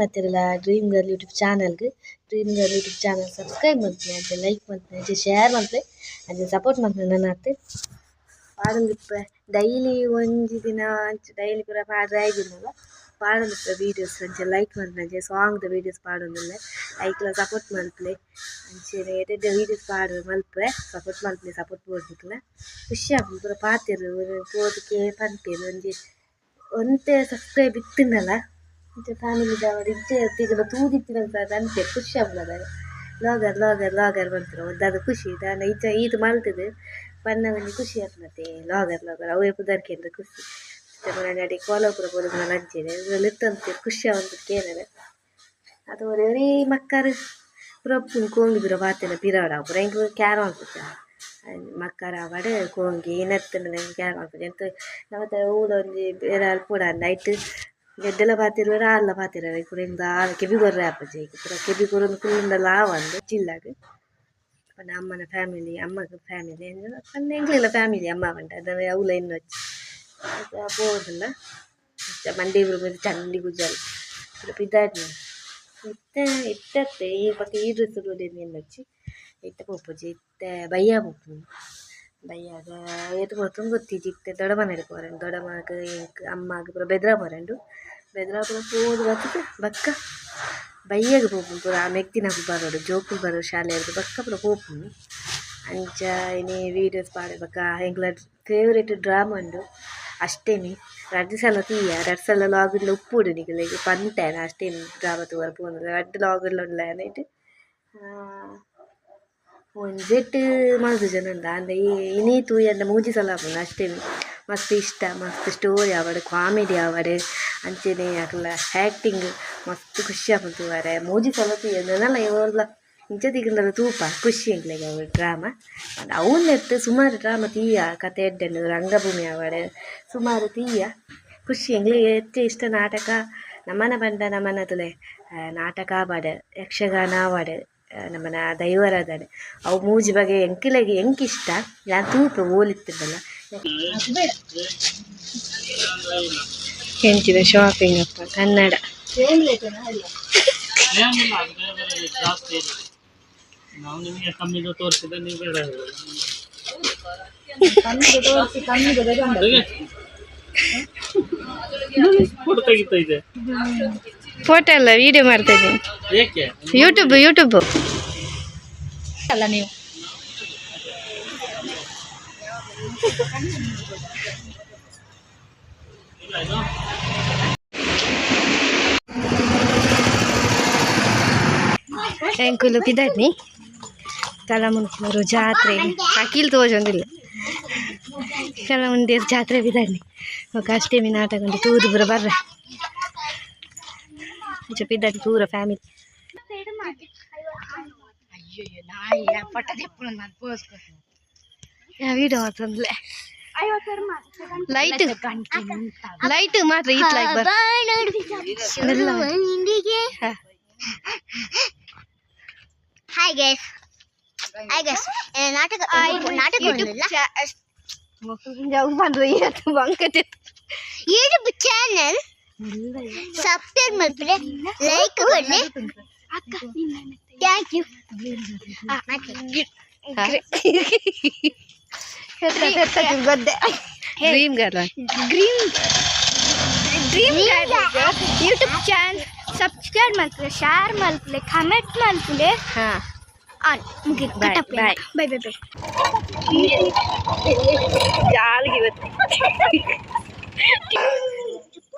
ಮಾಡ್ತಿರಲ್ಲ dream girl YouTube ಚಾನಲ್ಗೆ dream girl YouTube channel subscribe ಮಾಡ್ತೀನಿ ಅಜ್ಜೆ ಲೈಕ್ ಮಾಡ್ತೀನಿ ಅಜ್ಜೆ ಶೇರ್ ಮಾಡ್ತೀನಿ ಅಜ್ಜೆ ಸಪೋರ್ಟ್ ಮಾಡ್ತೀನಿ ನನ್ನ ಅತ್ತೆ ಪಾಡಲಿಪ್ಪ ಡೈಲಿ ಒಂಜಿ ದಿನ ಡೈಲಿ ಪೂರ ಪಾಡ್ರೆ ಆಗಿದ್ನಲ್ಲ ಪಾಡಲಿಪ್ಪ ವೀಡಿಯೋಸ್ ಅಂಚೆ ಲೈಕ್ ಮಾಡ್ತೀನಿ ಅಂಚೆ ಸಾಂಗ್ದ ವೀಡಿಯೋಸ್ ಪಾಡೋದಿಲ್ಲ ಐಕ್ಲ ಸಪೋರ್ಟ್ ಮಾಡ್ತೀನಿ ಅಂಚೆ ಎಡೆಡ್ಡೆ ವೀಡಿಯೋಸ್ ಪಾಡು ಮಲ್ಪೆ ಸಪೋರ್ಟ್ ಮಾಡ್ತೀನಿ ಸಪೋರ್ಟ್ ಮಾಡ್ಬೇಕಲ್ಲ ಖುಷಿ ಆಗ್ತದೆ ಪೂರ ಪಾತಿರು ಪೋದಕ್ಕೆ ಪಂಪಿರು ಒಂಜಿ ಒಂದೇ ಸಬ್ಸ್ಕ್ರೈಬ್ ಇತ್ತಿನಲ್ಲ ಫ್ಯಾಮಿಲಿ ದವರು ಇಜ್ಜೆ ಒಟ್ಟಿಗೆ ತೂದಿತ್ತಿರಂತ ಅಂತೆ ಖುಷಿ ಆಗ್ಲದ ಲಾಗರ್ ಲಾಗರ್ ಲಾಗರ್ ಬಂತಾರೆ ಒಂದಾದ ಖುಷಿ ನಾನು ಈಚ ಈದು ಮಾಡ್ತದೆ ಬಣ್ಣ ಬಂದು ಖುಷಿ ಆಗ್ಲತ್ತೆ ಲಾಗರ್ ಲಾಗರ್ ಅವೇ ಪುದರ್ಕೆಂದ್ರೆ ಖುಷಿ நான் அடி கோலப்புற போகிறது நினச்சேன் நிறுத்தம் குஷியாக வந்துருக்கே கேனேன் அது ஒரு ஒரே மக்காரு புறப்பு கோங்கி புற பார்த்தேன் பிறவடா அப்புறம் எங்களுக்கு கேரம் வந்துச்சேன் மக்காரா வாடு கோங்கி இனத்துன்னு கேரம் வந்துச்சு எனக்கு நம்ம ஊரில் வந்து பேரால் போடா நைட்டு ಗೆಡ್ಡೆಲ್ಲ ಬಾತಿರ್ವರ ಅಲ್ಲ ಬಾತಿರ ಕುರಿಂದ ಆದ ಕೆಬಿ ಬರ್ರೆ ಅಪ್ಪಾಜಿ ಪೂರ ಕೆಬಿ ಕುರಂದು ಕುಲ್ಲಿಂದಲ್ಲ ಆವಂದು ಚಿಲ್ಲಾಗ அப்போ அம்மன ஃபேமிலி அம்மாக்கு ஃபேமிலி எங்கள் எங்களில் ஃபேமிலி அம்மா வந்துட்டு அதை அவ்வளோ இன்னும் வச்சு போகிறதில்ல மண்டே விரும்புறது சண்டி குஜால் இப்போ இதாடி இத்த இத்தத்தை பக்கம் ஈடு சுடுவது என்ன வச்சு இத்த போச்சு இத்த பையா போகணும் ಬೈಯಾಗ ಎದ್ದು ಗೊತ್ತೊಂದು ಗೊತ್ತಿಜಿಕ್ತೆ ದೊಡಮನೆಗೆ ಬರಂಡು ದೊಡಮಗ ಅಮ್ಮಾಗ ಪೂರ ಬೆದ್ರಾ ಬರಂಡು ಬೆದ್ರಾ ಪೂರ ಪೋದು ಬರ್ತದೆ ಬಕ್ಕ ಬೈಯಾಗ ಹೋಗ್ಬೋದು ಪೂರ ಮೆಕ್ತಿನಾಗ ಬರೋಡು ಜೋಪು ಬರೋ ಶಾಲೆಯಲ್ಲಿ ಬಕ್ಕ ಪೂರ ಹೋಗ್ತೀನಿ ಅಂಚ ಏನೇ ವೀಡಿಯೋಸ್ ಪಾಡೆ ಬಕ್ಕ ಎಂಗ್ಲ ಫೇವ್ರೇಟ್ ಡ್ರಾಮಾ ಉಂಡು ಅಷ್ಟೇನೆ ರಡ್ಡು ಸಲ ತೀಯ ರಡ್ ಸಲ ಲಾಗಿಡ್ಲ ಉಪ್ಪುಡು ನಿಗಲಿಗೆ ಪಂಟೇನ ಅಷ್ಟೇನು ಡ್ರಾಮಾ ತೂವರ ಪೋನು ರಡ್ ಲಾಗಿಡ್ಲ ಉಂಡ್ಲ ಏನಾಯ್ತು ಒಂಜೆಟ್ ಮಲ್ತುಜೆ ಉಂಡು ಆಂಡ ಈ ಇನೀಟ್ ತೂಯೆಡ್ಡೆ ಮೂಜಿ ಸಲ ಆಪುಂಡು ಅಷ್ಟೇ ಮಸ್ತ್ ಇಷ್ಟ ಮಸ್ತ್ ಸ್ಟೋರಿ ಆವಡ್ ಕಾಮಿಡಿ ಆವಡ್ ಅಂಚೆನೆ ಅಕಲ್ನ ಆ್ಯಕ್ಟಿಂಗ್ ಮಸ್ತ್ ಖುಷಿ ಆಪುಂಡು ತೂವರೆ ಮೂಜಿ ಸಲ ತೂಯೆಡ್ ನನಲ ಇವ್ರಲ ಇಂಚ ತಿಕ್ಕಂಡದ ತೂಪ ಖುಷಿ ಎಂಕ್ಲೆಗ್ ಅವು ಡ್ರಾಮಾ ಅವನ್ ನೆಟ್ ಸುಮಾರು ಡ್ರಾಮಾ ತೀಯ ಕತೆ ಎಡ್ಡೆಂಡು ರಂಗಭೂಮಿ ಆವಡ್ ಸುಮಾರು ತೀಯ ಖುಷಿ ಎಂಕ್ಲೆಗ್ ಹೆಚ್ಚು ಇಷ್ಟ ನಾಟಕ ನಮನ ಪಂಡ ನಮನ ತುಲೆ ನಾಟಕ ಆವಾಡ್ ಯಕ್ಷಗಾನ ಆವಾಡ್ ನಮ್ಮನ ದೈವರಾದಾನೆ ಅವು ಮೂಜಿ ಬಗೆ ಎಂಕಿಲಗೆ ಎಂಕಿಷ್ಟ ಯಾ ತೂಪ ಓಲಿತ್ತಿದ್ದಲ್ಲ ಹೆಂಚಿನ ಶಾಪಿಂಗ್ ಅಪ್ಪ ಕನ್ನಡ ಫೋಟೋ ಎಲ್ಲ ವಿಡಿಯೋ ಮಾಡ್ತಾ ಯೂಟ್ಯೂಬ್ ಯೂಟ್ಯೂಬ್ ಅಲ್ಲ ನೀವು ಎಂಕುಲು ಪಿದಾದ್ನಿ ಕಲಾ ಜಾತ್ರೆ ಅಕೀಲ್ ತೋಜೊಂದಿಲ್ಲ ಕಲಾ ಜಾತ್ರೆ ಬಿದ್ದಾಡ್ನಿ ಅಷ್ಟೇ ನಾಟಕ ಉಂಟು ತೂದು ಬರ ಬರ್ರೆ చెప్పిద్దని చూర ఫ్యామిలీ వీడియో అవుతుందిలే లైట్ లైట్ మాత్రం ఇట్లా హాయ్ గైస్ హాయ్ గైస్ నాటక నాటక యూట్యూబ్ ఛానల్ सब्सक्राइब मत करें लाइक कर ले thank you dream girl dream dream girl YouTube channel subscribe मत करें शेयर मत करें कमेंट मत करें हां और मुझे बाय बाय बाय बाय जाल की बत्ती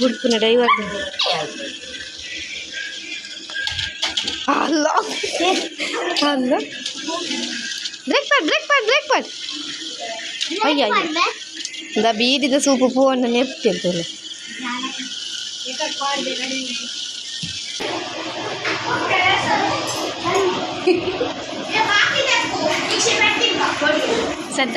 గుడుకున్న డ్రైవర్ అల్లా అల్లా brake pad brake pad brake pad అయ్యా இந்த பீடித சூப்பு பூ ஒன்று நெப்பி எடுத்துள்ள ಸದ್ದ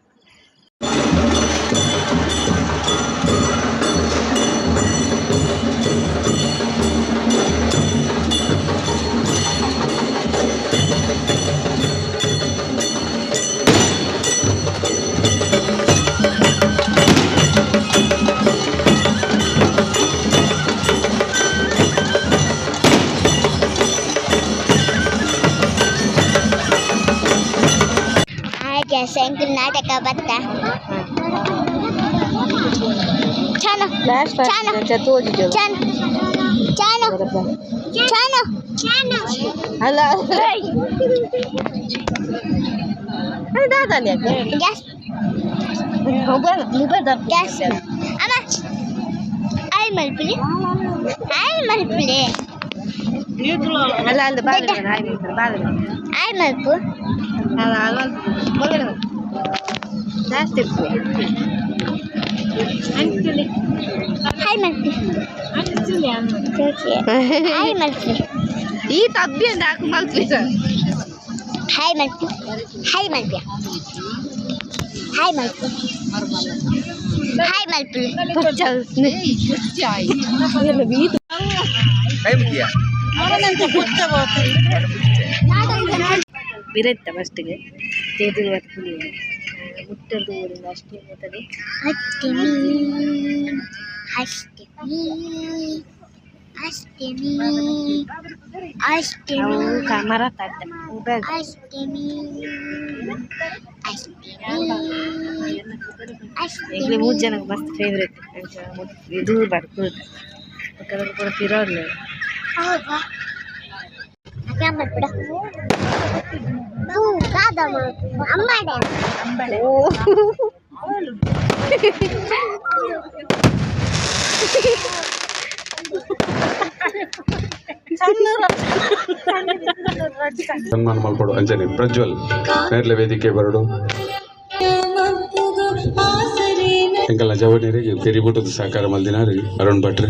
ಸಂಕನಾಟಕ ಬತ್ತ ಚಾನು ಚಾನು ಚಾನು ಚಾನು ಚಾನು ಚಾನು ಅಲ್ಲ ದಾದಾಲಿ ಗ್ಯಾಸ್ ಮೊಬೈಲ್ ಮೊಬೈಲ್ ಗ್ಯಾಸ್ ಅಮ್ಮ ಐ ಮಲ್ಪಿಲಿ ಐ ಮಲ್ಪಿಲಿ ಅಲ್ಲ ಅಲ್ಲಿ ಬಾಲ ಬಾಲ ಆಯ್ ಮಲ್ಪು ಅಲ್ಲ ಅಲ್ಲ ಜಾಸ್ತಿ ಹಾಯ್ ಮಲ್ಪಿ ಹಾಯ್ ಮಲ್ಪಿ ಈ ತಬ್ಬಿ ಅಂತ ಹಾಕು ಮಲ್ಪಿ ಸರ್ ಹಾಯ್ ಮಲ್ಪಿ ಹಾಯ್ ಮಲ್ಪಿ ಹಾಯ್ ಮಲ್ಪಿ ಹಾಯ್ ಮಲ್ಪಿ ಹಾಯ್ ಮಲ್ಪಿ ಬಿರತ್ತ ಫಸ್ಟಿಗೆ ತೇದು ಪುಳಿ ಮುಟ್ಟದು ಅಷ್ಟೇ ಬರ್ತದೆ ಅಷ್ಟಮಿ ಅಷ್ಟಮಿ ಅಷ್ಟಮಿ ಕ್ಯಾಮರಾ ತಾತ ಅಷ್ಟಮಿ ಈಗಲೇ ಮೂರು ಜನಕ್ಕೆ ಮಸ್ತ್ ಫೇವ್ರೇಟ್ ಇದು ಬರ್ತದೆ ಕೂಡ ಸನ್ಮಾನ ಮಾಡ್ಕೊಡು ಅಂಜನಿ ಪ್ರಜ್ವಲ್ ನೇರಳೆ ವೇದಿಕೆ ಬರಡು ಎಂಕಲ್ಲ ಜವನಿರಿಗೆ ಕಿರಿಬಿಟ್ಟದ ಸಹಕಾರ ಮಲ್ದಿನಾರಿ ಅರುಣ್ ಭಟ್ರಿ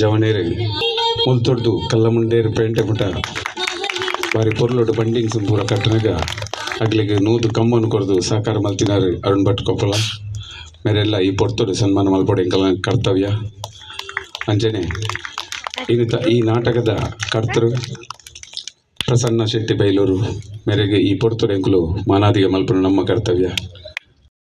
ಜವಣೇರಿಗೆ ಮಲ್ತೊಡ್ದು ಕಲ್ಲ ಮುಂಡೇರು ಪೇಂಟೆ ಬಾರಿ ಪೊರ್ಲೊಡ್ಡು ಬಂಡಿಂಗ್ ಪೂರ ಕಟ್ಟನಾಗ ಅಗ್ಗೆ ನೂದು ಕಮ್ಮನ್ ಕೊರೆದು ಸಾಕಾರ ಮಲ್ತಿನಾರು ಅರುಣ್ ಭಟ್ ಕೊಪ್ಪಲ ಮೇರೆಲ್ಲ ಈ ಪೊರ್ತೊಡ್ ಸನ್ಮಾನ ಮಲ್ಪಡು ಎಂಕಲ ಕರ್ತವ್ಯ ಅಂಜನೆ ಇನ್ನಿತ ಈ ನಾಟಕದ ಕರ್ತರು ಪ್ರಸನ್ನ ಶೆಟ್ಟಿ ಬೈಲೂರು ಮೇರೆಗೆ ಈ ಪೊರ್ತೊಡ್ ಹೆಂಕಲು ಮಾನಾದಿಗೆ ಮಲ್ಪರು ನಮ್ಮ ಕರ್ತವ್ಯ